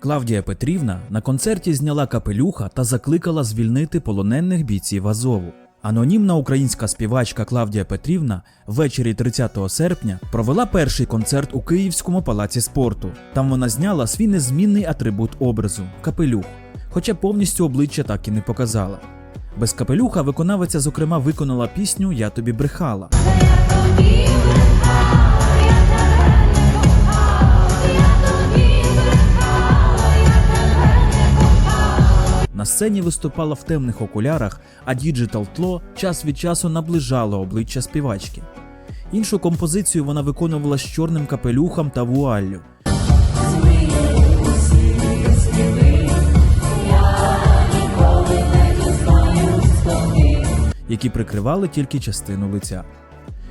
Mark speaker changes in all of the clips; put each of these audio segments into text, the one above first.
Speaker 1: Клавдія Петрівна на концерті зняла капелюха та закликала звільнити полонених бійців Азову. Анонімна українська співачка Клавдія Петрівна ввечері 30 серпня провела перший концерт у Київському палаці спорту. Там вона зняла свій незмінний атрибут образу капелюх, хоча повністю обличчя так і не показала. Без капелюха виконавиця, зокрема, виконала пісню Я тобі брехала. На сцені виступала в темних окулярах, а діджитал тло час від часу наближало обличчя співачки. Іншу композицію вона виконувала з чорним капелюхом та вуаллю. які прикривали тільки частину лиця.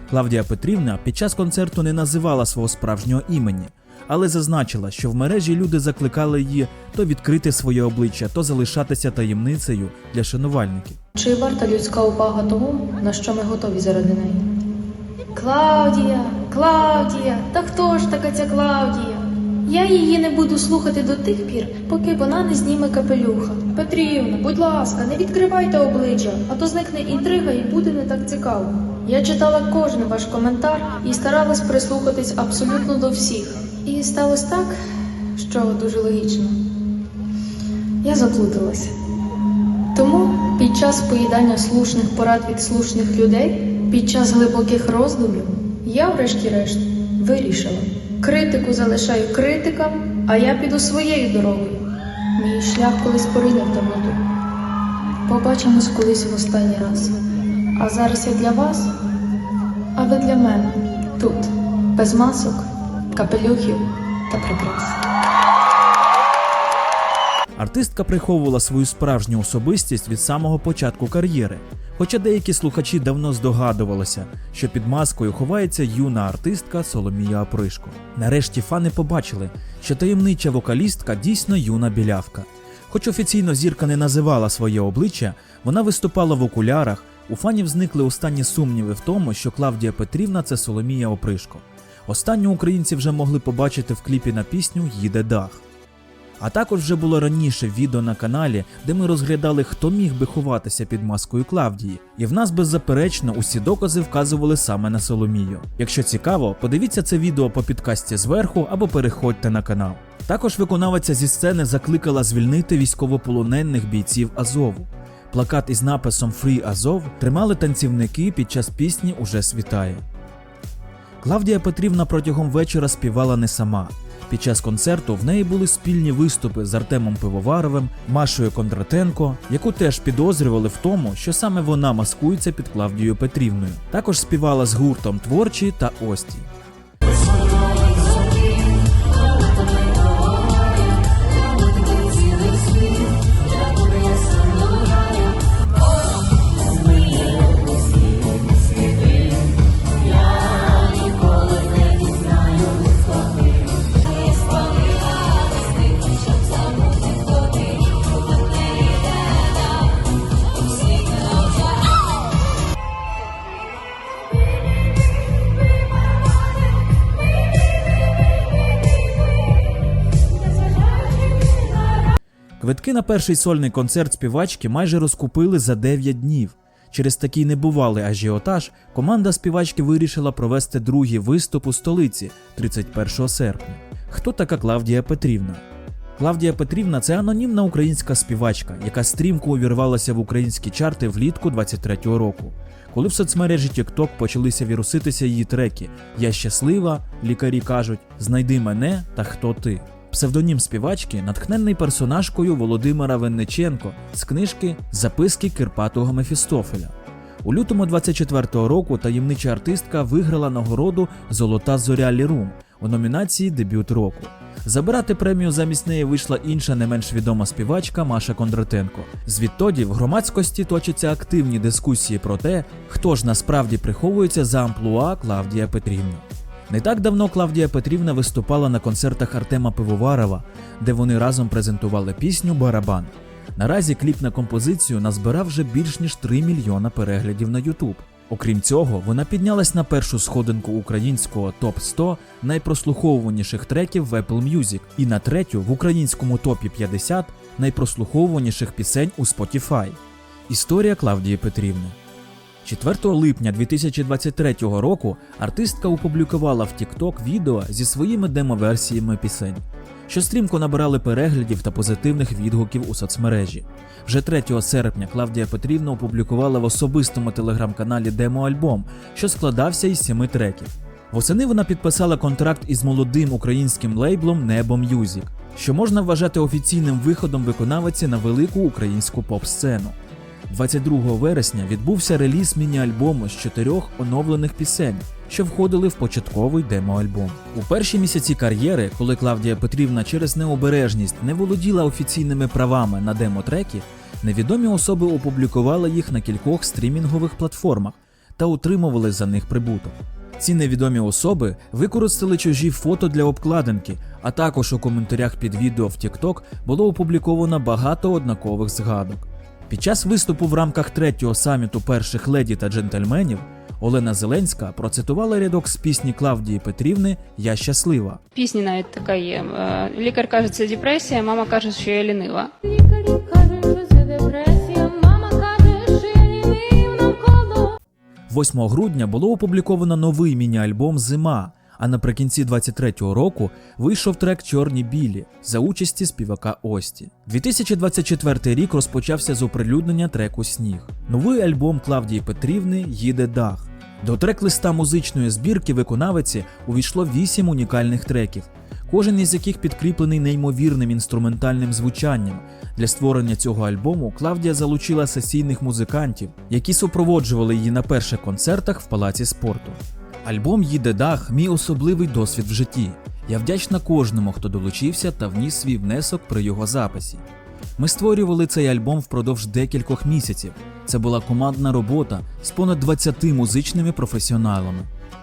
Speaker 1: Клавдія Петрівна під час концерту не називала свого справжнього імені, але зазначила, що в мережі люди закликали її то відкрити своє обличчя, то залишатися таємницею для шанувальників.
Speaker 2: Чи варта людська увага того, на що ми готові заради неї? Клавдія, Клавдія, та хто ж така ця Клавдія? Я її не буду слухати до тих пір, поки вона не зніме капелюха. Петрівна, будь ласка, не відкривайте обличчя, а то зникне інтрига і буде не так цікаво. Я читала кожен ваш коментар і старалась прислухатись абсолютно до всіх. І сталося так, що дуже логічно. Я заплуталась. Тому під час поїдання слушних порад від слушних людей, під час глибоких роздумів, я, врешті-решт, вирішила. Критику залишаю критикам, а я піду своєю дорогою. Мій шлях колись поринув в темноту. Побачимось колись в останній раз. А зараз я для вас, а ви для мене тут, без масок, капелюхів та прикрас.
Speaker 1: Артистка приховувала свою справжню особистість від самого початку кар'єри. Хоча деякі слухачі давно здогадувалися, що під маскою ховається юна артистка Соломія Опришко. Нарешті фани побачили, що таємнича вокалістка дійсно юна білявка. Хоч офіційно зірка не називала своє обличчя, вона виступала в окулярах. У фанів зникли останні сумніви в тому, що Клавдія Петрівна це Соломія Опришко. Останню українці вже могли побачити в кліпі на пісню Їде дах. А також вже було раніше відео на каналі, де ми розглядали, хто міг би ховатися під маскою Клавдії, і в нас беззаперечно усі докази вказували саме на Соломію. Якщо цікаво, подивіться це відео по підкасті зверху або переходьте на канал. Також виконавиця зі сцени закликала звільнити військовополонених бійців Азову. Плакат із написом Фрі Азов тримали танцівники під час пісні Уже світає. Клавдія Петрівна протягом вечора співала не сама. Під час концерту в неї були спільні виступи з Артемом Пивоваровим, Машою Кондратенко, яку теж підозрювали в тому, що саме вона маскується під Клавдією Петрівною. Також співала з гуртом Творчі та Ості. Квитки на перший сольний концерт співачки майже розкупили за 9 днів. Через такий небувалий ажіотаж команда співачки вирішила провести другий виступ у столиці 31 серпня. Хто така Клавдія Петрівна? Клавдія Петрівна це анонімна українська співачка, яка стрімко увірвалася в українські чарти влітку 23-го року. Коли в соцмережі TikTok почалися віруситися її треки Я щаслива, лікарі кажуть, знайди мене та хто ти. Псевдонім співачки натхнений персонажкою Володимира Винниченко з книжки Записки Кирпатого Мефістофеля. У лютому 24-го року таємнича артистка виграла нагороду Золота зоря Лірум у номінації Дебют року. Забирати премію замість неї вийшла інша не менш відома співачка Маша Кондратенко. Звідтоді в громадськості точаться активні дискусії про те, хто ж насправді приховується за амплуа Клавдія Петрівна. Не так давно Клавдія Петрівна виступала на концертах Артема Пивоварова, де вони разом презентували пісню Барабан. Наразі кліп на композицію назбирав вже більш ніж 3 мільйона переглядів на YouTube. Окрім цього, вона піднялась на першу сходинку українського топ 100 найпрослуховуваніших треків в Apple Music і на третю в українському топі 50 найпрослуховуваніших пісень у Spotify. Історія Клавдії Петрівни. 4 липня 2023 року артистка опублікувала в TikTok відео зі своїми демоверсіями пісень, що стрімко набирали переглядів та позитивних відгуків у соцмережі. Вже 3 серпня Клавдія Петрівна опублікувала в особистому телеграм-каналі демо-альбом, що складався із семи треків. Восени вона підписала контракт із молодим українським лейблом Небо М'юзік, що можна вважати офіційним виходом виконавиці на велику українську поп-сцену. 22 вересня відбувся реліз міні-альбому з чотирьох оновлених пісень, що входили в початковий демо-альбом. У перші місяці кар'єри, коли Клавдія Петрівна через необережність не володіла офіційними правами на демо-треки, невідомі особи опублікували їх на кількох стрімінгових платформах та отримували за них прибуток. Ці невідомі особи використали чужі фото для обкладинки, а також у коментарях під відео в TikTok було опубліковано багато однакових згадок. Під час виступу в рамках третього саміту перших леді та джентльменів Олена Зеленська процитувала рядок з пісні Клавдії Петрівни Я щаслива.
Speaker 3: Пісні навіть така є. Е, Лікар каже, це депресія, мама каже, що я лінива.
Speaker 2: Лікарі кажуть, що це депресія, мама каже, що я лінив навколо.
Speaker 1: 8 грудня було опубліковано новий міні-альбом Зима. А наприкінці 23-го року вийшов трек Чорні білі за участі співака Ості. 2024 рік розпочався з оприлюднення треку Сніг. Новий альбом Клавдії Петрівни Їде дах. До трек-листа музичної збірки виконавиці увійшло 8 унікальних треків, кожен із яких підкріплений неймовірним інструментальним звучанням. Для створення цього альбому Клавдія залучила сесійних музикантів, які супроводжували її на перших концертах в палаці спорту. Альбом Їде дах мій особливий досвід в житті. Я вдячна кожному, хто долучився та вніс свій внесок при його записі. Ми створювали цей альбом впродовж декількох місяців. Це була командна робота з понад 20 музичними професіоналами.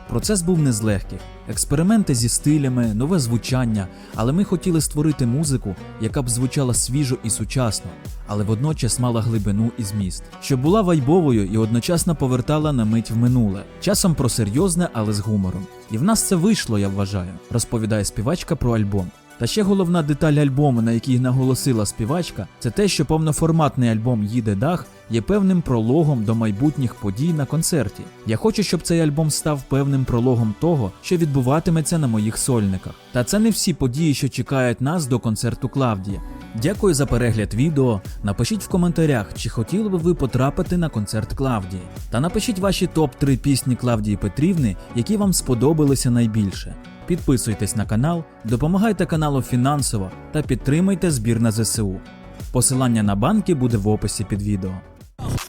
Speaker 1: Процес був не з легких: експерименти зі стилями, нове звучання, але ми хотіли створити музику, яка б звучала свіжо і сучасно, але водночас мала глибину і зміст, що була вайбовою і одночасно повертала на мить в минуле, часом про серйозне, але з гумором. І в нас це вийшло, я вважаю, розповідає співачка про альбом. Та ще головна деталь альбому, на якій наголосила співачка, це те, що повноформатний альбом Їде дах є певним прологом до майбутніх подій на концерті. Я хочу, щоб цей альбом став певним прологом того, що відбуватиметься на моїх сольниках. Та це не всі події, що чекають нас до концерту Клавдія. Дякую за перегляд відео. Напишіть в коментарях, чи хотіли би ви потрапити на концерт Клавдії. Та напишіть ваші топ-3 пісні Клавдії Петрівни, які вам сподобалися найбільше. Підписуйтесь на канал, допомагайте каналу фінансово та підтримайте збір на ЗСУ. Посилання на банки буде в описі під відео.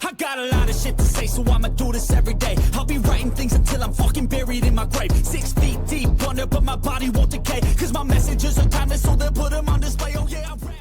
Speaker 4: I got a lot of shit to say, so I'ma do this every day. I'll be writing things until I'm fucking buried in my grave. Six feet deep under, but my body won't decay. Cause my messages are timeless, so they'll put them on display. Oh yeah, I